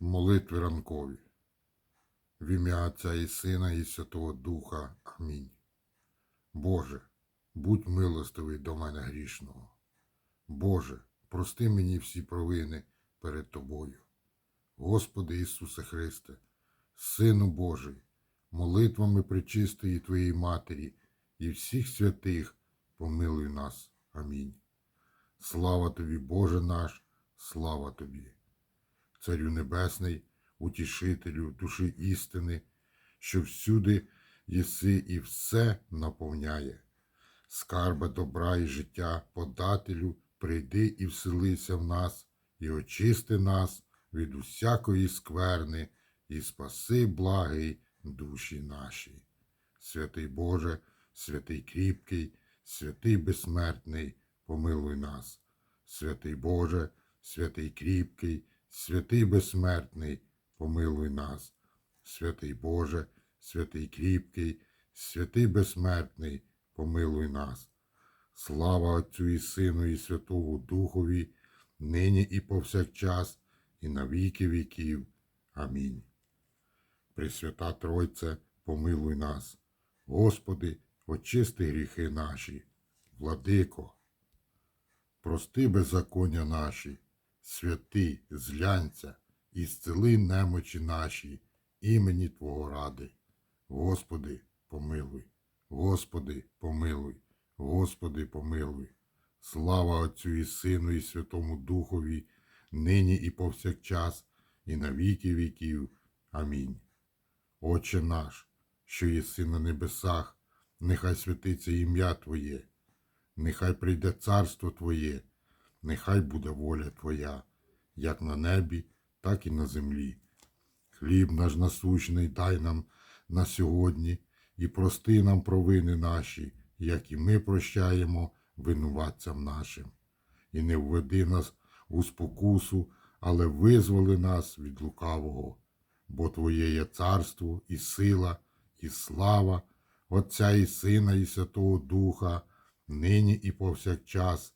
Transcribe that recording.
Молитви ранкові. В ім'я Отця і Сина і Святого Духа. Амінь. Боже, будь милостивий до мене грішного. Боже, прости мені всі провини перед Тобою. Господи Ісусе Христе, Сину Божий, молитвами причистої Твоєї Матері і всіх святих помилуй нас. Амінь. Слава тобі, Боже наш, слава тобі. Царю Небесний, утішителю душі істини, що всюди єси і все наповняє. Скарбе добра і життя, подателю, прийди і вселися в нас, і очисти нас від усякої скверни, і спаси благий душі наші. Святий Боже, святий кріпкий, святий безсмертний, помилуй нас. Святий Боже, святий кріпкий, святий безсмертний, помилуй нас. Святий Боже, святий кріпкий, святий безсмертний, помилуй нас. Слава Отцю і Сину, і Святому Духові, нині і повсякчас, і на віки віків. Амінь. Пресвята Тройце, помилуй нас. Господи, очисти гріхи наші, владико, прости беззаконня наші, святи, зглянься, і зцели немочі наші, імені Твого ради. Господи, помилуй, Господи, помилуй, Господи, помилуй. Слава Отцю і Сину, і Святому Духові, нині і повсякчас, і на віки віків. Амінь. Отче наш, що єси на небесах, нехай святиться ім'я Твоє, нехай прийде царство Твоє, нехай буде воля Твоя, як на небі, так і на землі. Хліб наш насущний дай нам на сьогодні і прости нам провини наші, як і ми прощаємо винуватцям нашим. І не введи нас у спокусу, але визволи нас від лукавого, бо Твоє є царство і сила, і слава, Отця і Сина, і Святого Духа, нині і повсякчас,